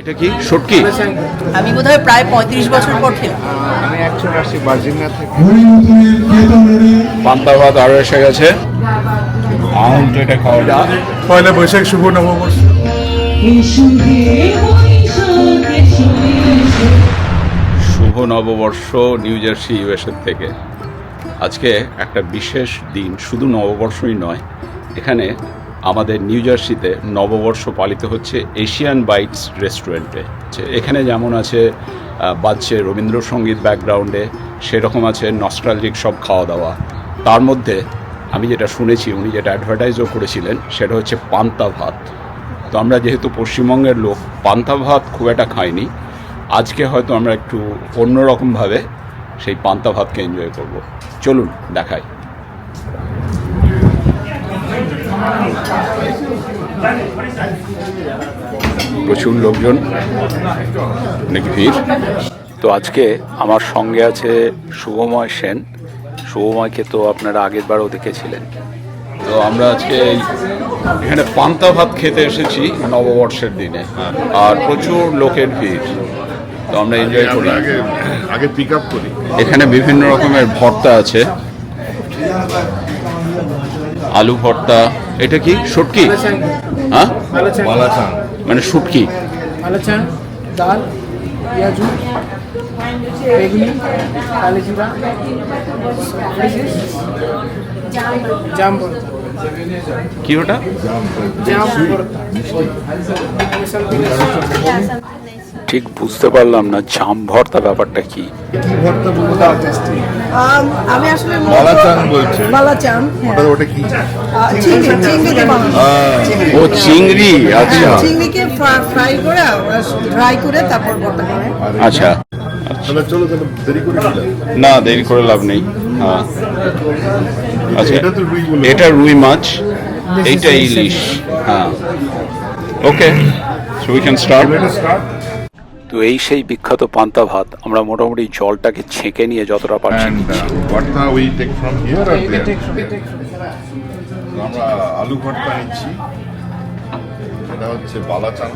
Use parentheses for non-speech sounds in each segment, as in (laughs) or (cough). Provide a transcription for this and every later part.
এটা কি? সটকি? আমি বোধহয় প্রায় পঁয়ত্রিশ বছর পর খেলাম। আমি আসছি বার্জিনা থেকে। পান্তা ভাত আরও এসে গেছে। আউন তো এটা খাওয়া যায়। পয়লা বৈশাখ শুভ নববর্ষ। শুভ নববর্ষ নিউ জার্সি ইউএসএর থেকে। আজকে একটা বিশেষ দিন শুধু নববর্ষই নয় এখানে আমাদের নিউ জার্সিতে নববর্ষ পালিত হচ্ছে এশিয়ান বাইটস রেস্টুরেন্টে। এখানে যেমন আছে বাজছে রবীন্দ্রসঙ্গীত ব্যাকগ্রাউন্ডে, সেরকম আছে নস্ট্রালজিক সব খাওয়া দাওয়া তার মধ্যে আমি যেটা শুনেছি, উনি যেটা অ্যাডভার্টাইজও করেছিলেন, সেটা হচ্ছে পান্তা ভাত। তো আমরা যেহেতু পশ্চিমবঙ্গের লোক, পান্তা ভাত খুব একটা খাইনি। আজকে হয়তো আমরা একটু অন্যরকমভাবে সেই পান্তা ভাতকে এনজয় করব। চলুন, দেখাই। প্রচুর লোকজন অনেক ভিড়। তো আজকে আমার সঙ্গে আছে শুভময় সেন। শুভময়কে তো আপনারা আগের বারও দেখেছিলেন। তো আমরা আজকে এখানে পান্তা ভাত খেতে এসেছি নববর্ষের দিনে। আর প্রচুর লোকের ভিড়। তো আমরা এনজয় করি। আগে আগে পিক আপ করি। এখানে বিভিন্ন রকমের ভর্তা আছে। আলু ভর্তা এটা কি? শুটকি? হ্যাঁ? মানে শুটকি। ডাল পেঁয়াজু বেগুনি কালি জাম কি ওটা? ঠিক বুঝতে পারলাম না জাম ভর্তা ব্যাপারটা কি? ভর্তা আম, আমি আসলে মালাচান বলছে। মালাচান হ্যাঁ। ওটা ওটা কি? চিংড়ি চিংড়ি দিয়ে। ও চিংড়ি আচ্ছা। চিংড়িকে ফ্রাই করে ড্রাই করে তারপর ভর্তা করে আচ্ছা। চলো দেরি করে না দেরি করে লাভ নেই। হ্যাঁ আচ্ছা এটা রুই মাছ এইটা ইলিশ। হ্যাঁ। Okay so we can start তো এই সেই বিখ্যাত পান্তা ভাত আমরা মোটামুটি জলটাকে ছেঁকে নিয়ে যতটা পারছি uh, আমরা আলু ভর্তা নিচ্ছি। এটা হচ্ছে বালাচান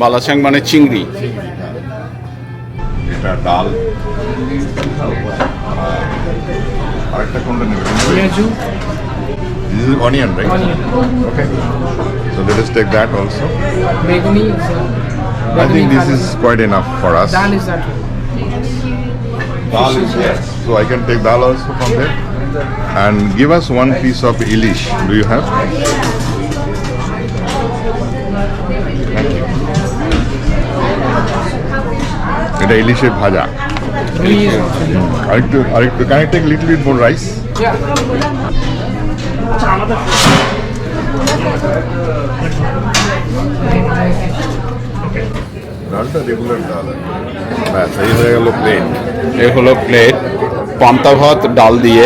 বালাচ্যাং মানে চিংড়ি। হ্যাঁ। এটা ডাল। আরেকটা কোনটা পেঁয়াজু। This is onion, right? Onion. Okay. So let us take that also. বেগুনি I think this is quite enough for us. Dal is that Dal is yes. So I can take dal also from there. And give us one piece of ilish. Do you have? Thank you. এটা ইলিশের ভাজা আরেকটু আরেকটু can I take little bit more rice ডালটা regular ডাল ব্যাস এই হয়ে গেল এ হলো প্লেট পান্তা ভাত ডাল দিয়ে।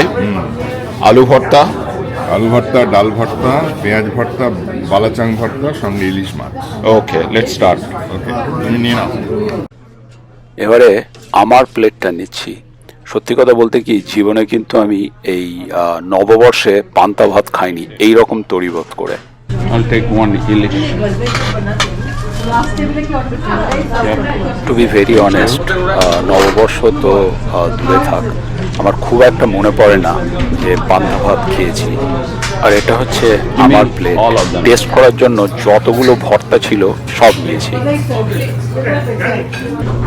আলু ভর্তা। আলু ভর্তা ডাল ভর্তা পেঁয়াজ ভর্তা বালাচাং ভর্তা সঙ্গে ইলিশ মাছ। ওকে লেট স্টার্ট ওকে তুমি নিয়ে নাও। এবারে আমার প্লেটটা নিচ্ছি। সত্যি কথা বলতে কি জীবনে কিন্তু আমি এই নববর্ষে পান্তা ভাত খাইনি এই রকম তরিবোধ করে। I'll take one ইলিশ। টু বি ভেরি অনেস্ট নববর্ষ তো আহ, দূরে থাক। আমার খুব একটা মনে পড়ে না যে পান্তা ভাত খেয়েছি। আর এটা হচ্ছে আমার প্লেট টেস্ট করার জন্য যতগুলো ভর্তা ছিল সব নিয়েছি।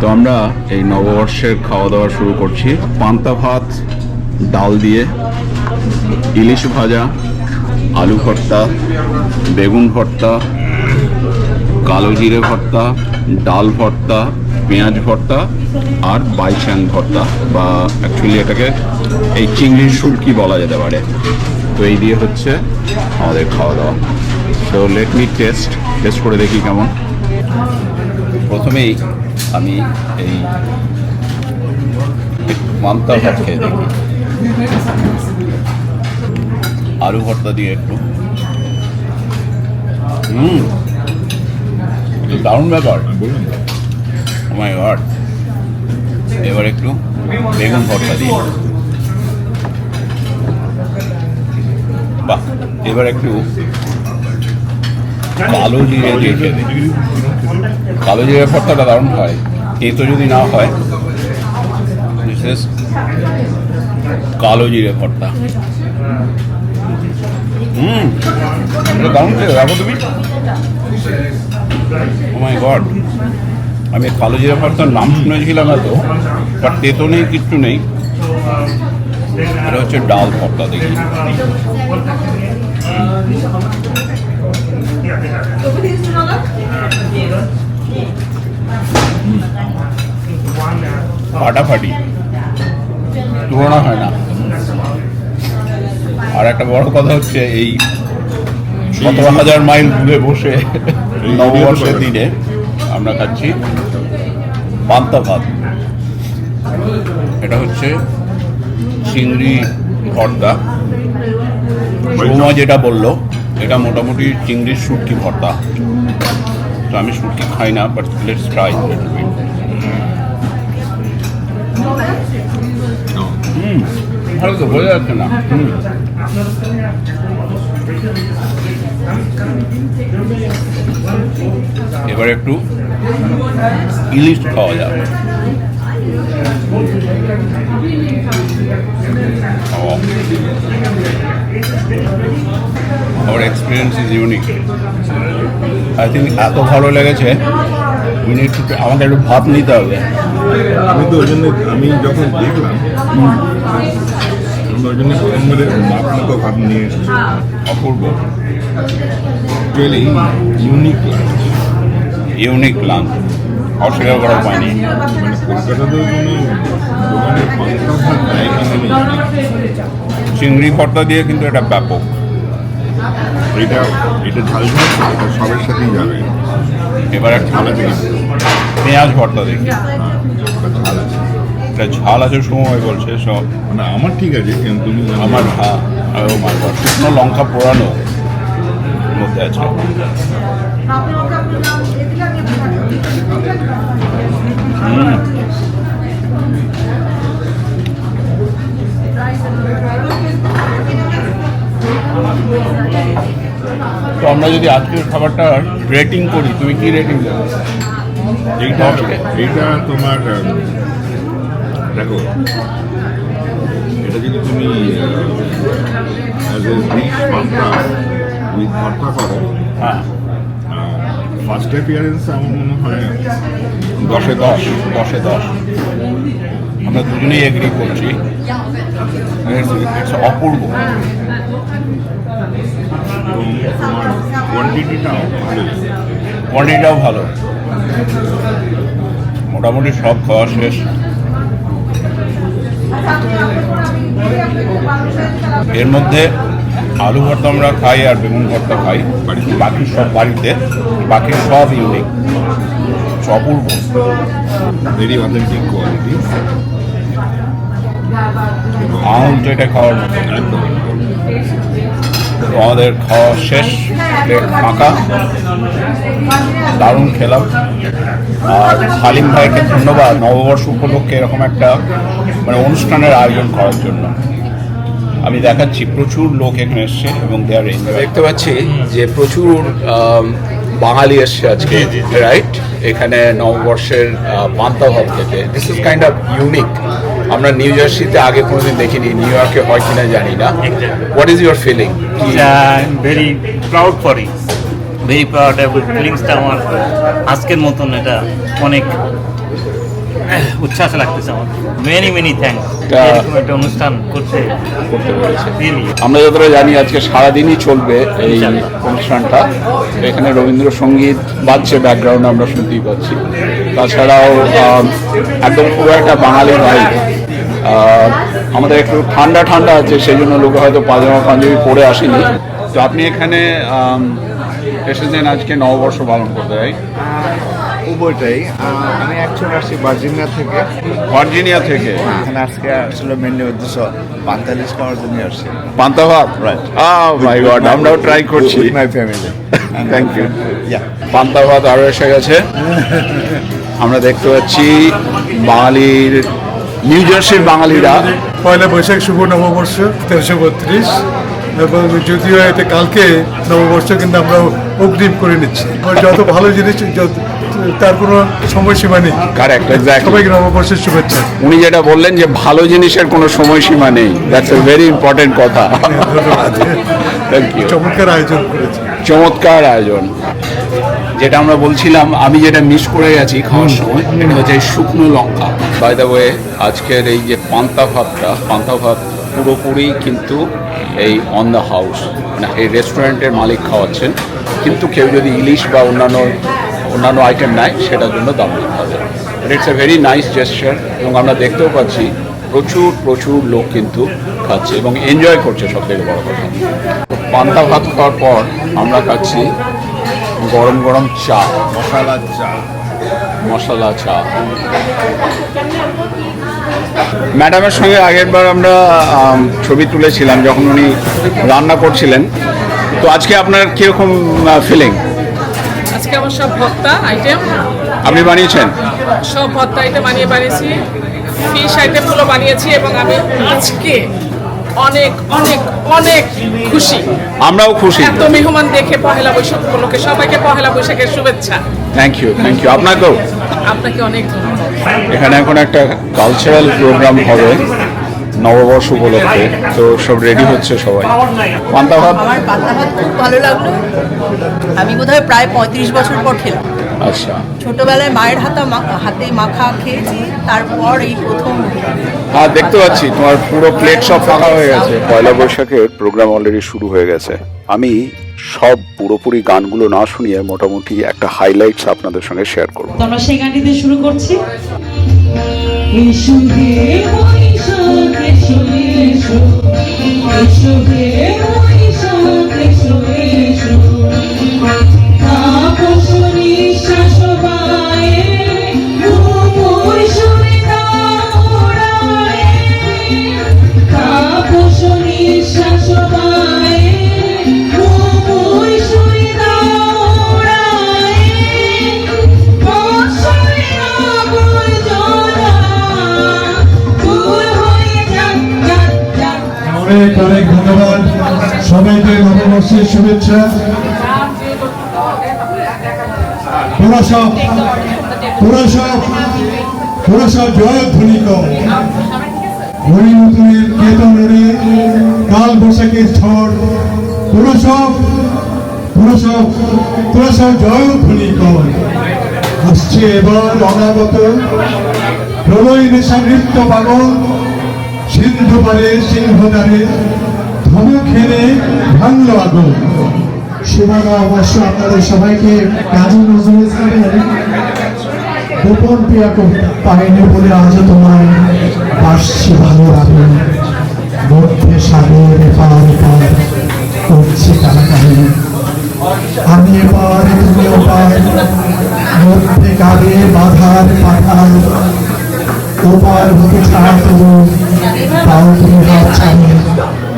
তো আমরা এই নববর্ষের খাওয়া দাওয়া শুরু করছি। পান্তা ভাত ডাল দিয়ে ইলিশ ভাজা আলু ভর্তা বেগুন ভর্তা কালো জিরে ভর্তা, ডাল ভর্তা, পেঁয়াজ ভর্তা আর বাইচ্যাং ভর্তা বা অ্যাকচুয়ালি এটাকে এই চিংড়ির শুটকি বলা যেতে পারে। তো এই দিয়ে হচ্ছে আমাদের খাওয়া দাওয়া তো লেট মি টেস্ট টেস্ট করে দেখি কেমন। প্রথমেই আমি এই মান্তা ভাত খেয়ে দেখি। আলু ভর্তা দিয়ে একটু। হুম। একটু দারুণ ব্যাপার। মাই গড এবার একটু বেগুন ভর্তা দিই। বাহ, এবার একটু কালো জিরে দিয়ে খেয়ে কালো জিরে ভর্তাটা দারুণ হয়। তেতো যদি না হয় বিশেষ কালো জিরে ভর্তা। হুম দারুণ খেয়ে দেখো তুমি। মাই গড আমি কালো জিরে ভর্তার নাম শুনেছিলাম এত বাট তেতো নেই, কিচ্ছু নেই। এটা হচ্ছে ডাল ভর্তা দেখি। ফাটাফাটি। তুলনা হয় না। আর একটা বড় কথা হচ্ছে এই সতেরো হাজার মাইল দূরে বসে নববর্ষের দিনে আমরা খাচ্ছি পান্তা ভাত। এটা হচ্ছে চিংড়ি ভর্তা। সৌমা যেটা বলল এটা মোটামুটি চিংড়ির শুটকি ভর্তা। তো আমি শুটকি খাই না বাট লেটস ট্রাই হুম। ভালো তো বোঝা যাচ্ছে না। এবার একটু ইলিশ খাওয়া যাবে. Our experience is unique. I think এত ভালো লেগেছে আমাকে একটু ভাত নিতে হবে। আমি তো ওই জন্য আমি যখন দেখলাম ওই জন্য ভাব নিয়ে এসেছি। অপূর্ব। রিয়েলি ইউনিক ইউনিক লাঞ্চ অস্বীকার করা হয়নি মানে কলকাতাতেও কোনো দোকানে পান্তা ভাত দেয় কিনা নেই চিংড়ি ভর্তা দিয়ে কিন্তু এটা ব্যাপক। এটা এটা ঝাল ঝাল এটা সবের সাথেই যাবে। এবার একটা ঝাল আছে। পেঁয়াজ ভর্তা দেখি ঝাল। আছে এটা ঝাল আছে সময় বলছে সব মানে আমার ঠিক আছে কিন্তু তুমি আমার হ্যাঁ শুকনো লঙ্কা পোড়ানো মধ্যে আছে। তো আমরা যদি আজকের খাবারটা রেটিং করি তুমি কি রেটিং দেবে? এইটা এইটা তোমার দেখো এটা যদি তুমি উইথ ভর্তা করো হ্যাঁ। ফার্স্ট অ্যাপিয়ারেন্স আমার মনে হয় দশে দশ দশে দশ। আমরা দুজনেই এগ্রি করছি। অপূর্ব। তোমার কোয়ান্টিটিটাও ভালো। কোয়ালিটিটাও ভালো। মোটামুটি সব খাওয়া শেষ। এর মধ্যে আলু ভর্তা আমরা খাই আর বেগুন ভর্তা খাই। বাকি সব বাড়িতে, বাকি সব ইউনিক অপূর্ব ভেরি অথেন্টিক কোয়ালিটি আউন্ট এটা খাওয়ার মতো। আমাদের খাওয়া শেষ প্লেট ফাঁকা। দারুণ খেলাম। আর সালিম ভাইকে ধন্যবাদ নববর্ষ উপলক্ষে এরকম একটা মানে অনুষ্ঠানের আয়োজন করার জন্য। আমি দেখাচ্ছি প্রচুর লোক এখানে এসছে এবং দেয়ার দেখতে পাচ্ছি যে প্রচুর বাঙালি এসছে আজকে রাইট এখানে নববর্ষের পান্তা ভাত থেকে। This is kind of unique আমরা নিউ জার্সিতে আগে কোনোদিন দেখিনি নিউ ইয়র্কে হয় কিনা জানি না। What is your feeling I very proud for it very proud ফিলিংসটা আমার আজকের মতন এটা অনেক উচ্ছ্বাস লাগতেছে আমার। মেনি মেনি থ্যাংকস এরকম একটা অনুষ্ঠান করতে আমরা যতটা জানি আজকে সারাদিনই চলবে এই। অনুষ্ঠানটা। এখানে রবীন্দ্রসঙ্গীত বাজছে ব্যাকগ্রাউন্ড আমরা শুনতেই পাচ্ছি। তাছাড়াও একদম পুরো একটা বাঙালি ভাই আমাদের একটু ঠান্ডা ঠান্ডা আছে সেই জন্য লোকে হয়তো পাজামা পাঞ্জাবি পরে আসেনি। তো আপনি এখানে এসেছেন আজকে নববর্ষ পালন করতে তাই উভয়টাই। আমি অ্যাকচুয়ালি আসছি ভার্জিনিয়া থেকে। ভার্জিনিয়া থেকে? এখানে আজকে আসলে মেনলি উদ্দেশ্য পান্তালিশ খাওয়ার জন্য আসছি। পান্তা ভাত? আহ মাই গড আমরাও ট্রাই করছি। My family thank you yeah পান্তা ভাত আরও এসে গেছে। (laughs) আমরা দেখতে পাচ্ছি বাঙালির নিউ জার্সির বাঙালিরা। পয়লা বৈশাখ শুভ নববর্ষ তেরোশো বত্রিশ। এবং যদিও এটা কালকে নববর্ষ কিন্তু আমরা অগ্রিম করে নিচ্ছি। যত ভালো জিনিস যত- তার কোনো সময়সীমা নেই। সবাইকে নববর্ষের শুভেচ্ছা। উনি যেটা বললেন যে ভালো জিনিসের কোনো সময়সীমা নেই। দ্যাটস এ ভেরি ইম্পর্টেন্ট কথা। চমৎকার আয়োজন করেছে চমৎকার আয়োজন। যেটা আমরা বলছিলাম আমি যেটা মিস করে গেছি খাওয়ার সময় এটা হচ্ছে শুকনো লঙ্কা। বাই দ্য ওয়ে আজকের এই যে পান্তা ভাতটা পান্তা ভাত পুরোপুরি কিন্তু এই অন দ্য হাউস মানে এই রেস্টুরেন্টের মালিক খাওয়াচ্ছেন। কিন্তু কেউ যদি ইলিশ বা অন্যান্য অন্যান্য আইটেম নেয় সেটার জন্য দাম দিতে হবে। It's a very nice gesture এবং আমরা দেখতেও পাচ্ছি প্রচুর প্রচুর লোক কিন্তু খাচ্ছে এবং এনজয় করছে সব থেকে বড় কথা। পান্তা ভাত খাওয়ার পর আমরা খাচ্ছি গরম গরম চা। মশালা চা। মশলা চা। ম্যাডামের সঙ্গে আগের বার আমরা ছবি তুলেছিলাম যখন উনি রান্না করছিলেন। তো আজকে আপনার কীরকম ফিলিং আজকে আমার সব ভর্তা আইটেম আপনি বানিয়েছেন? সব ভর্তা আইটেম বানিয়ে বানিয়েছি। ফিশ আইটেমগুলো বানিয়েছি এবং আমি আজকে অনেক অনেক অনেক খুশি। আমরাও খুশি। এত মেহমান দেখে পহেলা বৈশাখ উপলক্ষে সবাইকে পহেলা বৈশাখের শুভেচ্ছা। থ্যাংক ইউ থ্যাংক ইউ আপনাকেও। আপনাকে অনেক ধন্যবাদ। এখানে এখন একটা কালচারাল প্রোগ্রাম হবে নববর্ষ উপলক্ষে। তো সব রেডি হচ্ছে সবাই। পান্তা ভাত? আমার পান্তা ভাত খুব ভালো লাগল। আমি বোধহয় প্রায় পঁয়ত্রিশ বছর পর খেলাম। আচ্ছা ছোটবেলায় মায়ের হাতা হাতে মাখা খেয়েছি তারপর এই প্রথম হ্যাঁ দেখতে পাচ্ছি তোমার পুরো প্লেট সব ফাঁকা হয়ে গেছে পয়লা বৈশাখের প্রোগ্রাম অলরেডি শুরু হয়ে গেছে আমি সব পুরোপুরি গানগুলো না শুনিয়ে মোটামুটি একটা হাইলাইটস আপনাদের সঙ্গে শেয়ার করব আমরা সেই গানটি দিয়ে শুরু করছি এসো হে এসো, এসো, এসো হে অনেক অনেক ধন্যবাদ। সবাইকে নববর্ষের শুভেচ্ছা। তোরা সব তোরা সব তোরা সব জয়ধ্বনি কর ঘড়ি নতুনের কাল বৈশাখের ঝড়। তোরা সব তোরা সব তোরা জয়ধ্বনি কর আসছে এবার অনাগত। প্রলয় নেশা নৃত্য পাগল। সিন্ধু পারে সিংহদারে ধমক হেনে ভাঙল আগুন। শুভানা, অবশ্য আপনাদের সবাইকে কাজী নজরুল ইসলামের গোপন প্রিয়া কবিতা পাইনি বলে আজও তোমায় বাসছি ভালো রাখো মধ্যে সাগর এপার এপার করছে কারাকারি আমি এপার তুমি ওপার মধ্যে কাবে বাধার পাঠার ওপার হতে ছাড়া ছাড়ে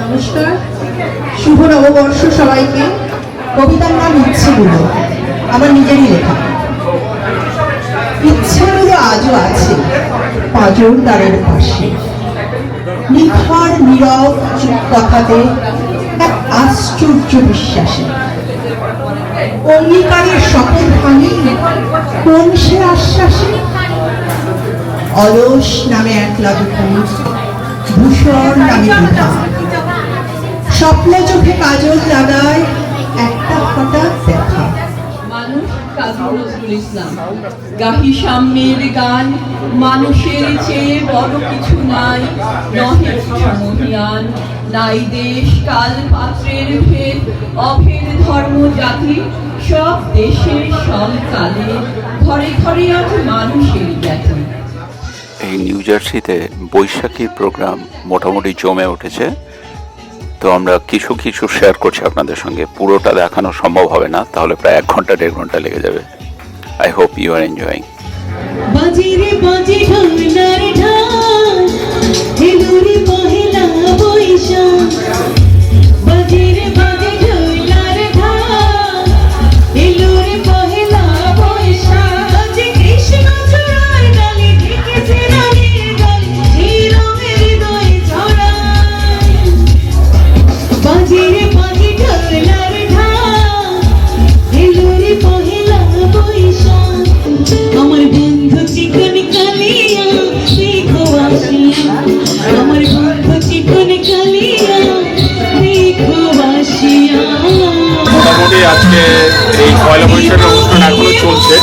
নমস্কার। শুভ নববর্ষ সবাইকে। কবিতার নাম ইচ্ছেগুলো, আমার নিজেরই লেখা। ইচ্ছেগুলো আজও আছে পাঁচর দ্বারের পাশে। নিখার, নীরব, চুপ কথাতে, এক আশ্চর্য বিশ্বাসে। অঙ্গীকারের শপথ ভাঙি, কোন সে আশ্বাসে? অলস নামে একলা দুপুর ভূষণ নামে স্বপ্ন চোখে কাজল লাগায় একটা হঠাৎ দেখা মানুষ কাজী নজরুল ইসলাম। গাহি সাম্যের গান মানুষের চেয়ে বড় কিছু নাই। নহে সমহিয়ান নাই দেশ কাল পাত্রের ভেদ। অভেদ ধর্ম জাতি সব দেশে সব কালে। ঘরে ঘরে আজ মানুষের জ্ঞাতি এই নিউ জার্সিতে বৈশাখীর প্রোগ্রাম মোটামুটি জমে উঠেছে। তো আমরা কিছু কিছু শেয়ার করছি আপনাদের সঙ্গে। পুরোটা দেখানো সম্ভব হবে না, তাহলে প্রায় এক ঘণ্টা, দেড় ঘণ্টা লেগে যাবে। I hope you are enjoying বাজে রে বাজে ঢোলার ঢাল এলুরে পহেলা বৈশাখ। বাজে রে আজকে এই পয়লা বৈশাখের অনুষ্ঠান এখনও চলছে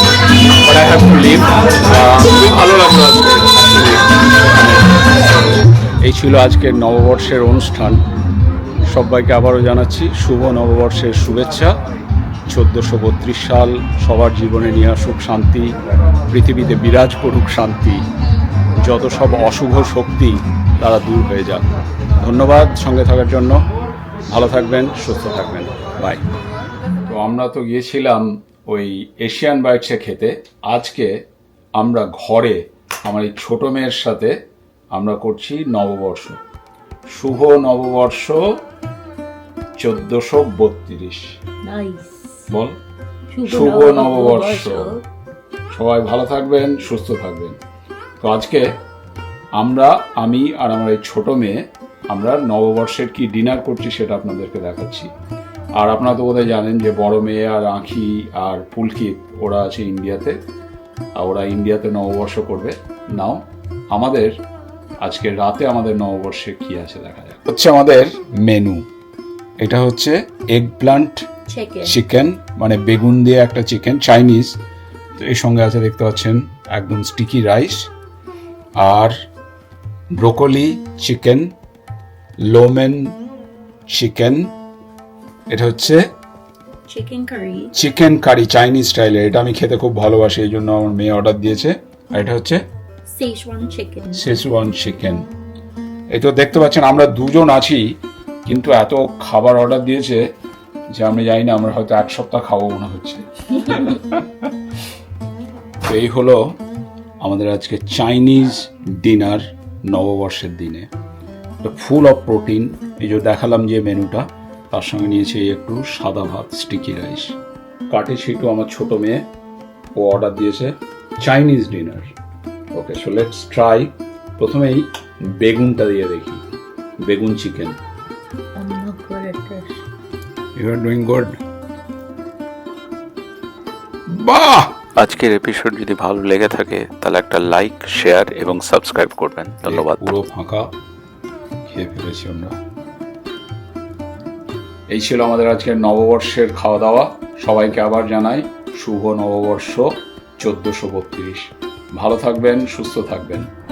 ভালো লাগল এই ছিল আজকের নববর্ষের অনুষ্ঠান। সবাইকে আবারও জানাচ্ছি শুভ নববর্ষের শুভেচ্ছা। চোদ্দোশো বত্রিশ সাল সবার জীবনে নিয়ে আসুক শান্তি, পৃথিবীতে বিরাজ করুক শান্তি। যত সব অশুভ শক্তি তারা দূর হয়ে যাক। ধন্যবাদ সঙ্গে থাকার জন্য। ভালো থাকবেন, সুস্থ থাকবেন। বাই আমরা তো গিয়েছিলাম ওই এশিয়ান বাইটসে খেতে। আজকে আমরা ঘরে আমার এই ছোট মেয়ের সাথে আমরা করছি নববর্ষ। শুভ নববর্ষ চোদ্দশো বত্রিশ। বল। শুভ নববর্ষ। সবাই ভালো থাকবেন সুস্থ থাকবেন। তো আজকে আমরা আমি আর আমার এই ছোট মেয়ে আমরা নববর্ষের কি ডিনার করছি সেটা আপনাদেরকে দেখাচ্ছি। আর আপনারা তো বোধহয় জানেন যে বড় মেয়ে আর আঁখি আর পুলকিত ওরা আছে ইন্ডিয়াতে আর ওরা ইন্ডিয়াতে নববর্ষ করবে। নাও আমাদের আজকে রাতে আমাদের নববর্ষে কি আছে দেখা যাক। হচ্ছে আমাদের মেনু। এটা হচ্ছে এগ প্লান্ট চিকেন মানে বেগুন দিয়ে একটা চিকেন চাইনিজ তো এর সঙ্গে আছে দেখতে পাচ্ছেন একদম স্টিকি রাইস আর broccoli chicken lo mein chicken এটা হচ্ছে chicken curry chicken curry Chinese স্টাইলের এটা আমি খেতে খুব ভালোবাসি এই জন্য আমার মেয়ে অর্ডার দিয়েছে। আর এটা হচ্ছে সেজওয়ান চিকেন শেজওয়ান চিকেন এই তো দেখতে পাচ্ছেন আমরা দুজন আছি কিন্তু এত খাবার অর্ডার দিয়েছে যে আমি জানি না আমরা হয়তো এক সপ্তাহ খাব মনে হচ্ছে। তো এই হলো আমাদের আজকে চাইনিজ ডিনার নববর্ষের দিনে। ফুল অফ প্রোটিন এই যে দেখালাম যে মেনুটা তার সঙ্গে নিয়েছি একটু সাদা ভাত স্টিকি রাইস কাটে ছিটু আমার ছোট মেয়ে ও অর্ডার দিয়েছে Chinese dinner okay so let's try প্রথমেই বেগুনটা দিয়ে দেখি। বেগুন chicken you are doing good বাহ! আজকের এপিসোড যদি ভালো লেগে থাকে তাহলে একটা লাইক শেয়ার এবং সাবস্ক্রাইব করবেন। ধন্যবাদ। পুরো ফাঁকা খেয়ে ফেলেছি আমরা। এই ছিল আমাদের আজকের নববর্ষের খাওয়া দাওয়া সবাইকে আবার জানাই শুভ নববর্ষ চোদ্দোশো বত্রিশ। ভালো থাকবেন, সুস্থ থাকবেন।